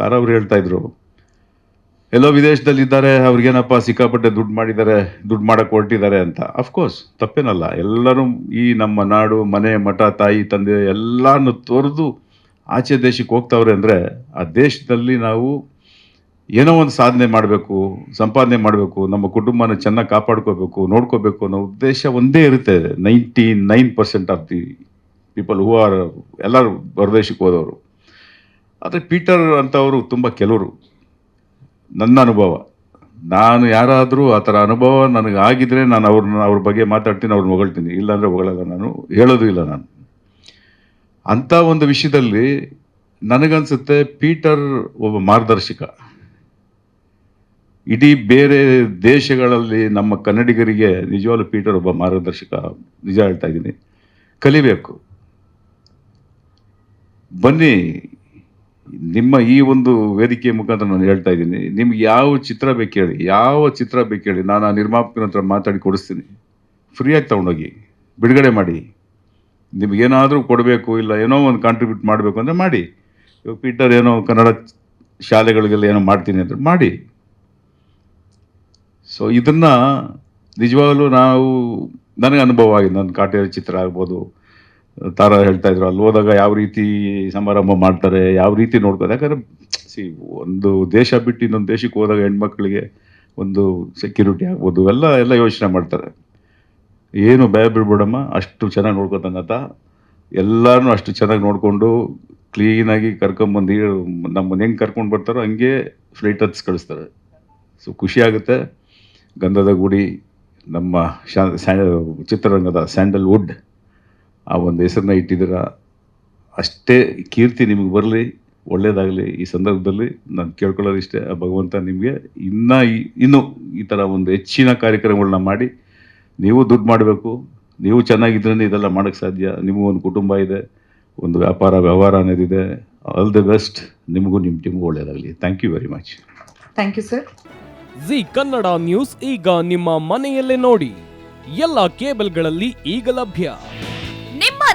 ತಾರಾ ಅವ್ರು ಹೇಳ್ತಾ ಇದ್ರು, ಎಲ್ಲೋ ವಿದೇಶದಲ್ಲಿ ಇದ್ದಾರೆ ಅವ್ರಿಗೇನಪ್ಪ ಸಿಕ್ಕಾಪಟ್ಟೆ ದುಡ್ಡು ಮಾಡಿದ್ದಾರೆ, ದುಡ್ಡು ಮಾಡಕ್ಕೆ ಹೊರಟಿದ್ದಾರೆ ಅಂತ. ಅಫ್ಕೋರ್ಸ್ ತಪ್ಪೇನಲ್ಲ. ಎಲ್ಲರೂ ಈ ನಮ್ಮ ನಾಡು, ಮನೆ, ಮಠ, ತಾಯಿ, ತಂದೆ ಎಲ್ಲಾನು ತೊರೆದು ಆಚೆ ದೇಶಕ್ಕೆ ಹೋಗ್ತಾವ್ರೆ ಅಂದರೆ, ಆ ದೇಶದಲ್ಲಿ ನಾವು ಏನೋ ಒಂದು ಸಾಧನೆ ಮಾಡಬೇಕು, ಸಂಪಾದನೆ ಮಾಡಬೇಕು, ನಮ್ಮ ಕುಟುಂಬನ ಚೆನ್ನಾಗಿ ಕಾಪಾಡ್ಕೋಬೇಕು, ನೋಡ್ಕೋಬೇಕು ಅನ್ನೋ ಉದ್ದೇಶ ಒಂದೇ ಇರುತ್ತೆ. Ninety nine percent of the people who are ಎಲ್ಲರೂ ಹೊರದೇಶಕ್ಕೆ ಹೋದವರು. ಆದರೆ ಪೀಟರ್ ಅಂತವರು ತುಂಬ ಕೆಲವರು. ನನ್ನ ಅನುಭವ. ನಾನು ಯಾರಾದರೂ ಆ ಥರ ಅನುಭವ ನನಗೆ ಆಗಿದ್ರೆ ನಾನು ಅವ್ರನ್ನ, ಅವ್ರ ಬಗ್ಗೆ ಮಾತಾಡ್ತೀನಿ, ಅವ್ರನ್ನ ಹೊಗಳ್ತೀನಿ. ಇಲ್ಲಾಂದರೆ ಹೊಗಳಲ್ಲ ನಾನು, ಹೇಳೋದು ಇಲ್ಲ ನಾನು. ಅಂಥ ಒಂದು ವಿಷಯದಲ್ಲಿ ನನಗನ್ಸುತ್ತೆ ಪೀಟರ್ ಒಬ್ಬ ಮಾರ್ಗದರ್ಶಕ. ಇಡೀ ಬೇರೆ ದೇಶಗಳಲ್ಲಿ ನಮ್ಮ ಕನ್ನಡಿಗರಿಗೆ ನಿಜವಾಗ್ಲೂ ಪೀಟರ್ ಒಬ್ಬ ಮಾರ್ಗದರ್ಶಕ, ನಿಜ ಹೇಳ್ತಾ ಇದ್ದೀನಿ. ಕಲಿಬೇಕು. ಬನ್ನಿ ನಿಮ್ಮ ಈ ಒಂದು ವೇದಿಕೆ ಮುಖಾಂತರ ನಾನು ಹೇಳ್ತಾ ಇದ್ದೀನಿ. ನಿಮ್ಗೆ ಯಾವ ಚಿತ್ರ ಬೇಕು ಹೇಳಿ, ಯಾವ ಚಿತ್ರ ಬೇಕು ಹೇಳಿ ನಾನು ಆ ನಿರ್ಮಾಪಕನ ಹತ್ರ ಮಾತಾಡಿ ಕೊಡಿಸ್ತೀನಿ. ಫ್ರೀಯಾಗಿ ತೊಗೊಂಡೋಗಿ, ಬಿಡುಗಡೆ ಮಾಡಿ. ನಿಮಗೇನಾದರೂ ಕೊಡಬೇಕು ಇಲ್ಲ ಏನೋ ಒಂದು ಕಾಂಟ್ರಿಬ್ಯೂಟ್ ಮಾಡಬೇಕು ಅಂದರೆ ಮಾಡಿ. ಇವಾಗ ಪೀಟರ್ ಏನೋ ಕನ್ನಡ ಶಾಲೆಗಳಿಗೆಲ್ಲ ಏನೋ ಮಾಡ್ತೀನಿ ಅಂದರೆ ಮಾಡಿ. ಸೊ ಇದನ್ನು ನಿಜವಾಗಲೂ ನಾವು, ನನಗೆ ಅನುಭವ ಆಗಿದೆ. ನನ್ನ ಕಾಟೇರಿ ಚಿತ್ರ ಆಗ್ಬೋದು ತಾರ ಹೇಳ್ತಾ ಇದ್ರು, ಅಲ್ಲಿ ಹೋದಾಗ ಯಾವ ರೀತಿ ಸಮಾರಂಭ ಮಾಡ್ತಾರೆ, ಯಾವ ರೀತಿ ನೋಡ್ಕೋದು ಯಾಕಂದ್ರೆ ಸಿ ಒಂದು ದೇಶ ಬಿಟ್ಟು ಇನ್ನೊಂದು ದೇಶಕ್ಕೆ ಹೋದಾಗ ಹೆಣ್ಮಕ್ಳಿಗೆ ಒಂದು ಸೆಕ್ಯೂರಿಟಿ ಆಗ್ಬೋದು, ಎಲ್ಲ ಎಲ್ಲ ಯೋಚನೆ ಮಾಡ್ತಾರೆ. ಏನು ಭಯ ಬಿಡ್ಬೇಡಮ್ಮ ಅಷ್ಟು ಚೆನ್ನಾಗಿ ನೋಡ್ಕೊತಂಗತ್ತ ಎಲ್ಲರೂ ಅಷ್ಟು ಚೆನ್ನಾಗಿ ನೋಡಿಕೊಂಡು ಕ್ಲೀನಾಗಿ ಕರ್ಕೊಂಬಂದು ನಮ್ಮನ್ನ ಹೆಂಗೆ ಕರ್ಕೊಂಡು ಬರ್ತಾರೋ ಹಂಗೆ ಫ್ಲೈಟ್ ಹತ್ತಿಸ್ ಕಳಿಸ್ತಾರೆ. ಸೊ ಖುಷಿ ಆಗುತ್ತೆ. ಗಂಧದ ಗುಡಿ, ನಮ್ಮ ಶಾ ಸ್ಯಾ ಚಿತ್ರರಂಗದ ಸ್ಯಾಂಡಲ್ವುಡ್ ಆ ಒಂದು ಹೆಸರನ್ನ ಇಟ್ಟಿದ್ದೀರ? ಅಷ್ಟೇ ಕೀರ್ತಿ ನಿಮಗೆ ಬರಲಿ ಒಳ್ಳೆಯದಾಗಲಿ ಈ ಸಂದರ್ಭದಲ್ಲಿ ನಾನು ಕೇಳ್ಕೊಳ್ಳೋದು ಇಷ್ಟೇ ಆ ಭಗವಂತ ನಿಮಗೆ ಇನ್ನೂ ಈ- ಇನ್ನೂ ಈ ಥರ ಒಂದು ಹೆಚ್ಚಿನ ಕಾರ್ಯಕ್ರಮಗಳನ್ನ ಮಾಡಿ ನೀವು ದುಡ್ಡು ಮಾಡಬೇಕು ನೀವು ಚೆನ್ನಾಗಿದ್ರೇ ಇದೆಲ್ಲ ಮಾಡೋಕ್ಕೆ ಸಾಧ್ಯ. ನಿಮಗೂ ಒಂದು ಕುಟುಂಬ ಇದೆ ಒಂದು ವ್ಯಾಪಾರ ವ್ಯವಹಾರ ಅನ್ನೋದಿದೆ ಆಲ್ ದಿ ಬೆಸ್ಟ್ ನಿಮಗೂ ನಿಮ್ಮ ಟೀಮ್ಗೂ ಒಳ್ಳೆಯದಾಗಲಿ thank you very much thank you sir Zee Kannada news ಈಗ ನಿಮ್ಮ ಮನೆಯಲ್ಲೇ ನೋಡಿ. ಎಲ್ಲ ಕೇಬಲ್ಗಳಲ್ಲಿ ಈಗ ಲಭ್ಯ.